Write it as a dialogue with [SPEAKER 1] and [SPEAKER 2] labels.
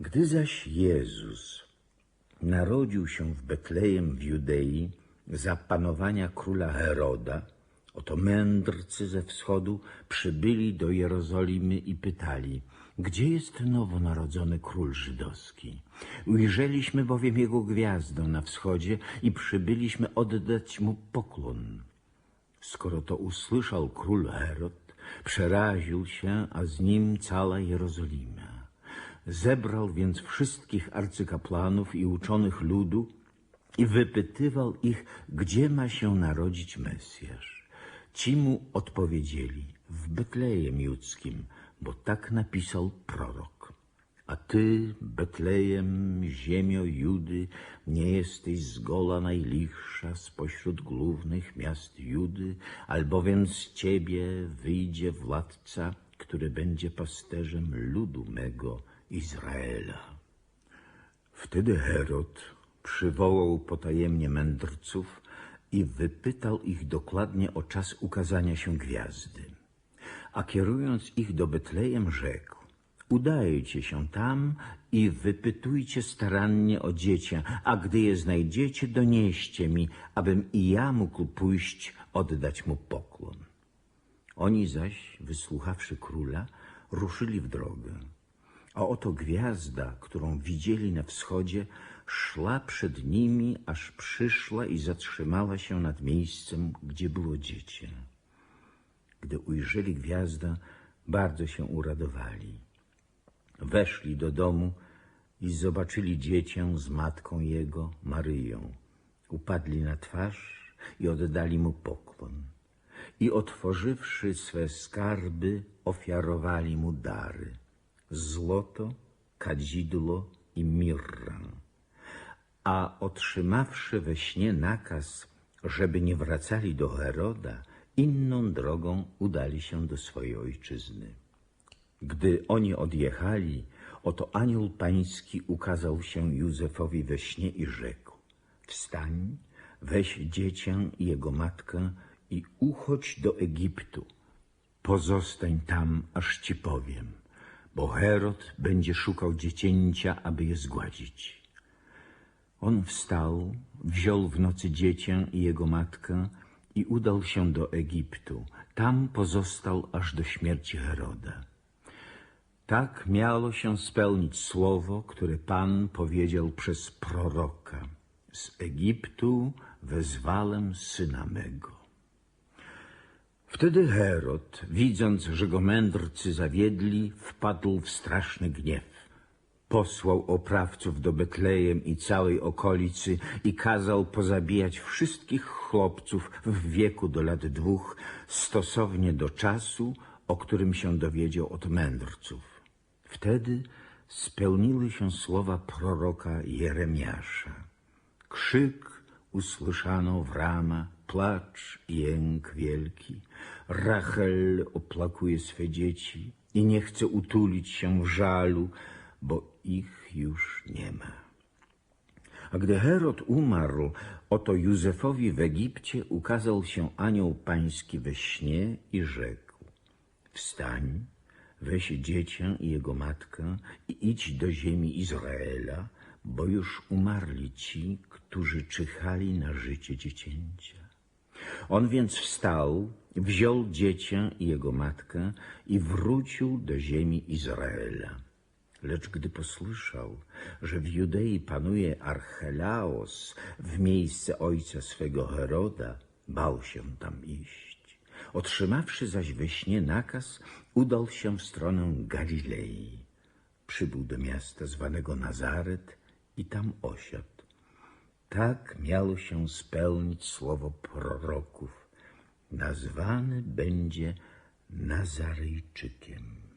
[SPEAKER 1] Gdy zaś Jezus narodził się w Betlejem w Judei za panowania króla Heroda, oto mędrcy ze wschodu przybyli do Jerozolimy i pytali, gdzie jest nowonarodzony król żydowski? Ujrzeliśmy bowiem jego gwiazdę na wschodzie i przybyliśmy oddać mu pokłon. Skoro to usłyszał król Herod, przeraził się, a z nim cała Jerozolima. Zebrał więc wszystkich arcykapłanów i uczonych ludu i wypytywał ich, gdzie ma się narodzić Mesjasz. Ci mu odpowiedzieli, w Betlejem Judzkim, bo tak napisał prorok. A ty, Betlejem, ziemio Judy, nie jesteś zgoła najlichsza spośród głównych miast Judy, albowiem z ciebie wyjdzie władca, który będzie pasterzem ludu mego Izraela. Wtedy Herod przywołał potajemnie mędrców i wypytał ich dokładnie o czas ukazania się gwiazdy. A kierując ich do Betlejem rzekł, udajcie się tam i wypytujcie starannie o dziecię, a gdy je znajdziecie, donieście mi, abym i ja mógł pójść oddać mu pokłon. Oni zaś, wysłuchawszy króla, ruszyli w drogę. A oto gwiazda, którą widzieli na wschodzie, szła przed nimi, aż przyszła i zatrzymała się nad miejscem, gdzie było dziecię. Gdy ujrzeli gwiazdę, bardzo się uradowali. Weszli do domu i zobaczyli dziecię z matką jego, Maryją. Upadli na twarz i oddali mu pokłon. I otworzywszy swe skarby, ofiarowali mu dary złoto, kadzidło i mirrę. A otrzymawszy we śnie nakaz, żeby nie wracali do Heroda, inną drogą udali się do swojej ojczyzny. Gdy oni odjechali, oto anioł pański ukazał się Józefowi we śnie i rzekł: Wstań, weź dziecię i jego matkę i uchodź do Egiptu. Pozostań tam, aż ci powiem bo Herod będzie szukał dziecięcia, aby je zgładzić. On wstał, wziął w nocy dziecię i jego matkę i udał się do Egiptu. Tam pozostał aż do śmierci Heroda. Tak miało się spełnić słowo, które Pan powiedział przez proroka. Z Egiptu wezwałem syna mego. Wtedy Herod, widząc, że go mędrcy zawiedli, wpadł w straszny gniew. Posłał oprawców do Betlejem i całej okolicy i kazał pozabijać wszystkich chłopców w wieku do lat dwóch, stosownie do czasu, o którym się dowiedział od mędrców. Wtedy spełniły się słowa proroka Jeremiasza. Krzyk usłyszano w rama, płacz i jęk wielki. Rachel oplakuje swe dzieci i nie chce utulić się w żalu, bo ich już nie ma. A gdy Herod umarł, oto Józefowi w Egipcie ukazał się anioł pański we śnie i rzekł Wstań, weź dziecię i jego matkę i idź do ziemi Izraela, bo już umarli ci, którzy czyhali na życie dziecięcia. On więc wstał, wziął dziecię i jego matkę i wrócił do ziemi Izraela. Lecz gdy posłyszał, że w Judei panuje Archelaos w miejsce ojca swego Heroda, bał się tam iść. Otrzymawszy zaś we śnie nakaz, udał się w stronę Galilei. Przybył do miasta zwanego Nazaret i tam osiadł. Tak miało się spełnić słowo proroków. Nazwany będzie Nazarejczykiem.